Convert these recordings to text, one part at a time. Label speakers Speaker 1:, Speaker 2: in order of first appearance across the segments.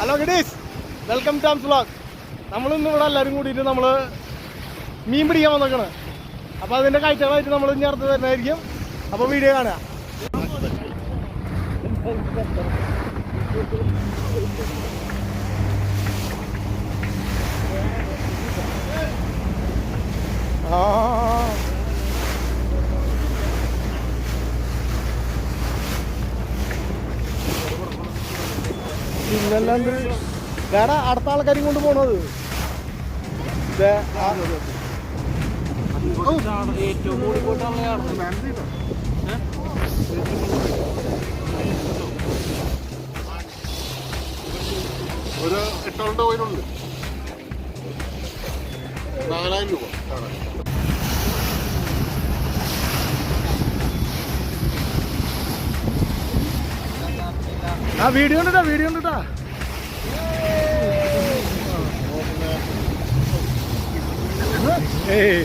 Speaker 1: Hello ഗഡീസ് welcome to ആംസ് vlog നമ്മളിന്ന് ഇവിടെ എല്ലാവരും കൂടിയിട്ട് നമ്മൾ മീൻ പിടിക്കാൻ വന്നേക്കണ്. അപ്പോൾ അതിന്റെ കാഴ്ചകളായിട്ട് നമ്മൾ ഇനി അടുത്ത് തരുന്നതായിരിക്കും അപ്പോൾ വീഡിയോ കാണുക. ആ. പിന്നല്ലാണ്ട് വേറെ അടുത്ത ആൾക്കാരും കൊണ്ട് പോണത്.
Speaker 2: ഒരു എട്ടാളുടെ പോയിട്ടുണ്ട്. നാലായിരം രൂപ.
Speaker 1: ആ വീഡിയോ ഉണ്ട് വീഡിയോ ഉണ്ട് ഏയ്.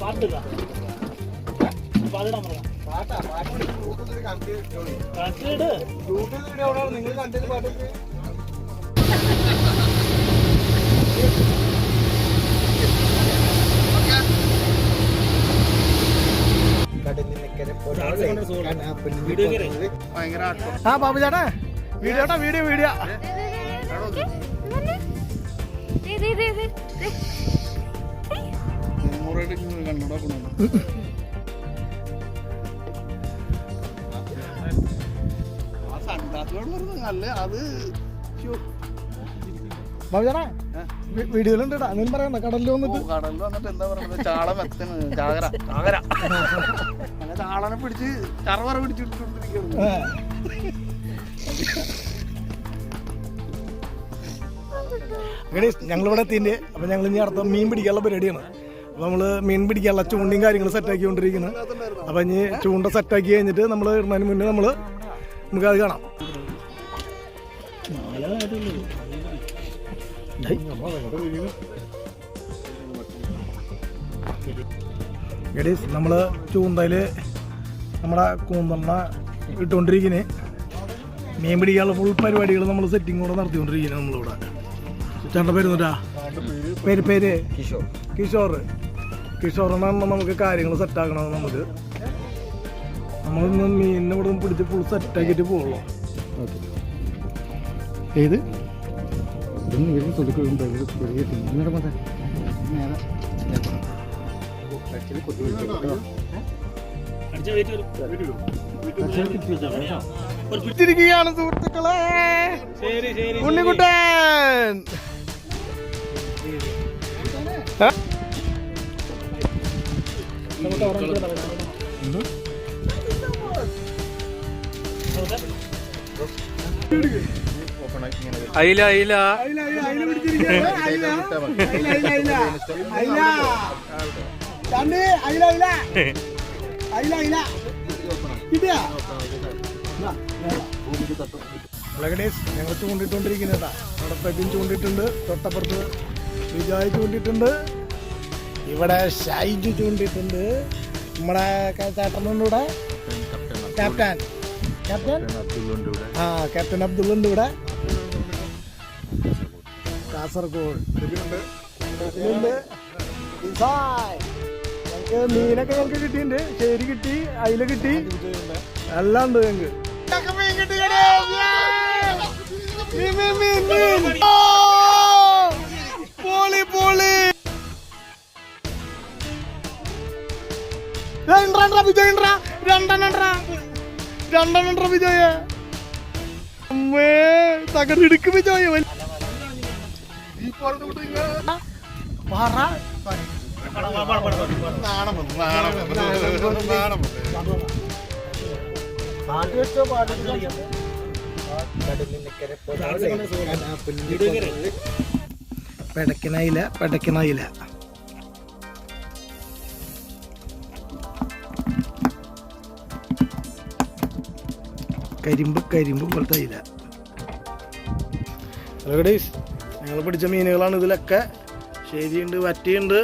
Speaker 3: പാട്ടില്ല പാടിടാൻ പറയാം കണ്ടിട്ട്
Speaker 1: നിങ്ങൾ കണ്ടിട്ട് പാട്ടൊക്കെ
Speaker 2: ആ
Speaker 1: ബാബു ചേട്ടാ വീഡിയോ വീഡിയോ വീഡിയോ ചേട്ടാ വീഡിയോയിലുണ്ട് എന്തെങ്കിലും പറയണ്ട. കടലിൽ വന്നിട്ട്.
Speaker 2: കടലിൽ വന്നിട്ട് എന്താ പറയുന്നത്? ചാള വെത്തണ് ചാകര. ചാകര. അങ്ങനെ ചാളനെ പിടിച്ച് ചറവറ പിടിച്ചിട്ടിരിക്കുന്നു.
Speaker 1: ഞങ്ങളിവിടെ എത്തിന്റെ അപ്പം ഞങ്ങൾ ഇനി അടുത്ത മീൻ പിടിക്കാനുള്ള പരിപാടിയാണ്. നമ്മൾ മീൻ പിടിക്കാനുള്ള ചൂണ്ടയും കാര്യങ്ങളും സെറ്റാക്കിക്കൊണ്ടിരിക്കുന്നത് അപ്പം ഇനി ചൂണ്ട സെറ്റാക്കി കഴിഞ്ഞിട്ട് നമ്മൾ ഇടുന്നതിന് മുന്നേ നമ്മൾ നമുക്ക് അത് കാണാം. ഗഡീസ് നമ്മൾ ചൂണ്ടയിൽ നമ്മുടെ കൂന്തണ്ണ ഇട്ടുകൊണ്ടിരിക്കുന്നത് മീൻ പിടിക്കാനുള്ള ഫുൾ പരിപാടികൾ നമ്മൾ സെറ്റിംഗ് കൂടെ നടത്തിക്കൊണ്ടിരിക്കുന്നത് നമ്മളിവിടെ. ചേട്ടന്റെ പേര് എന്നിട്ടാ പേര് പേര് കിഷോർ. കിഷോർ കിഷോർ എന്നാണ് നമുക്ക് കാര്യങ്ങൾ സെറ്റാക്കണം നമുക്ക്. നമ്മളിന്ന് മീനിനെ ഇവിടെ പിടിച്ച് ഫുൾ സെറ്റാക്കിയിട്ട് പോകുള്ളൂ ഏത്?
Speaker 3: അടിച്ച വെയിറ്റ് വരും
Speaker 1: ഇരിക്കുകയാണ് സുഹൃത്തുക്കളെ.
Speaker 3: ശരി ശരി.
Speaker 1: ഉണ്ണിക്കുട്ടൻ. ഇതാ, അയില. ബ്ലഗഡേസ് ഞങ്ങൾ ചൂണ്ടിട്ടുകൊണ്ടിരിക്കുന്നതാ അവിടെ ചൂണ്ടിട്ടുണ്ട് തൊട്ടപ്പുറത്ത് വിജയ് ചൂണ്ടിട്ടുണ്ട്. ഇവിടെ ഷൈജു ചൂണ്ടിട്ടുണ്ട് നമ്മുടെ ചേട്ടനുണ്ട് ക്യാപ്റ്റൻ. ക്യാപ്റ്റൻ? ആ ക്യാപ്റ്റൻ അബ്ദുൾ ഉണ്ട്. ഇവിടെ കാസർഗോഡ് മീനൊക്കെ ഞങ്ങൾക്ക് കിട്ടിയിട്ടുണ്ട്. ചേരി കിട്ടി അയില കിട്ടി. എല്ലാം ഉണ്ട് ഞങ്ങക്ക്. രണ്ടെണ്ണ വിജയ് രണ്ടെണ്ണ രണ്ടെണ്ണ വിജയ. അമ്മേ തകർന്നെടുക്ക് വിജയ. പറ.
Speaker 2: നാണം നാണം നാണം
Speaker 1: കരിമ്പ് കരിമ്പ് പോലത്തെ ഇല. ഹലോ ഗഡീസ് ഞങ്ങൾ പിടിച്ച മീനുകളാണ് ഇതിലൊക്കെ. ശരിയുണ്ട് വറ്റിയുണ്ട്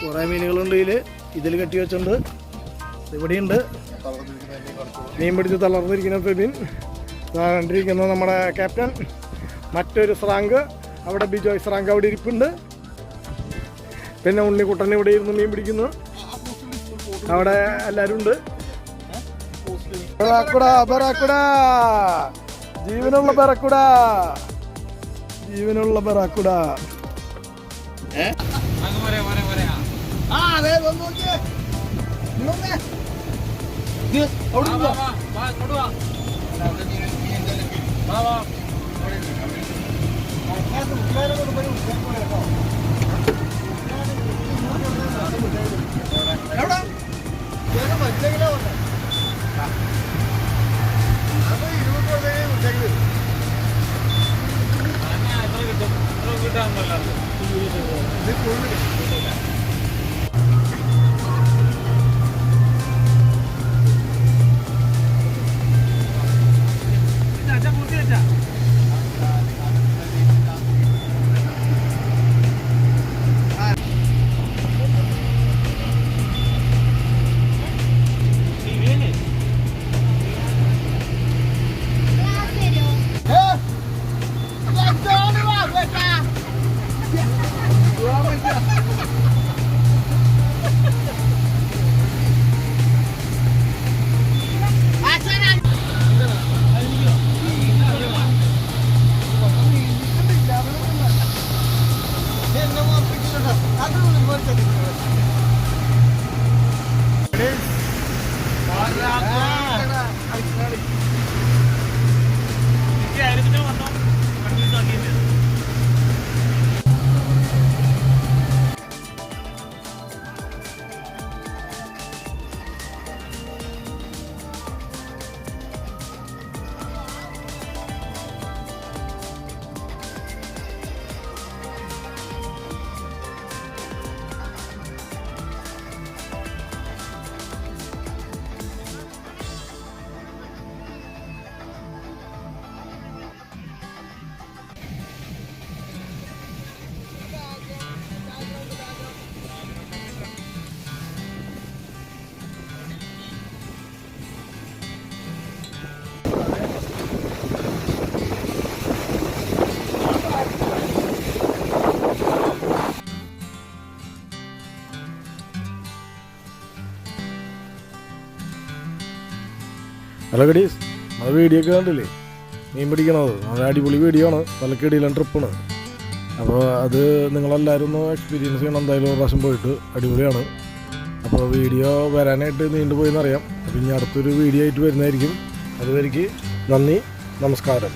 Speaker 1: കുറേ മീനുകളുണ്ട് ഇതിൽ ഇതിൽ കെട്ടി വെച്ചിട്ടുണ്ട്. ഇവിടെയുണ്ട്. മീൻ പിടിച്ച് തളർന്നിരിക്കുന്ന ഫെബിൻ. കണ്ടിരിക്കുന്ന നമ്മുടെ ക്യാപ്റ്റൻ. മറ്റൊരു സ്രാങ്ക്. അവിടെ ബിജോയ് സ്രാങ്ക് അവിടെ ഇരിപ്പുണ്ട്. പിന്നെ ഉണ്ണിക്കുട്ടൻ ഇവിടെ ഇരുന്ന് മീൻ പിടിക്കുന്നു. അവിടെ എല്ലാവരും ഉണ്ട് ബറാക്കുട ബറാക്കുട. ജീവനുള്ള ബറാക്കുട. ജീവനുള്ള ബറാക്കുട? എവിടെ? വന്നേ. അത് ഇരുപത് രൂപയ്ക്ക് ഉച്ചയ്ക്ക് തരും. ഇത് കൂടുതൽ Thank you. ഹലോ ഗഡീസ് അത് വീഡിയോ ഒക്കെ കണ്ടില്ലേ? മീൻ പിടിക്കണത്. അത് അടിപൊളി വീഡിയോ ആണ്. നല്ല കിടിലൻ ട്രിപ്പാണ് അപ്പോൾ അത് നിങ്ങളെല്ലാവരും ഒന്ന് എക്സ്പീരിയൻസ് ചെയ്യണം. എന്തായാലും ഒരു പ്രാവശ്യം പോയിട്ട് അടിപൊളിയാണ്. അപ്പോൾ വീഡിയോ വരാനായിട്ട് നീണ്ടുപോയി എന്നറിയാം അപ്പോൾ ഇനി അടുത്തൊരു വീഡിയോ ആയിട്ട് വരുന്നതായിരിക്കും. അതുവരേക്ക് നന്ദി നമസ്കാരം.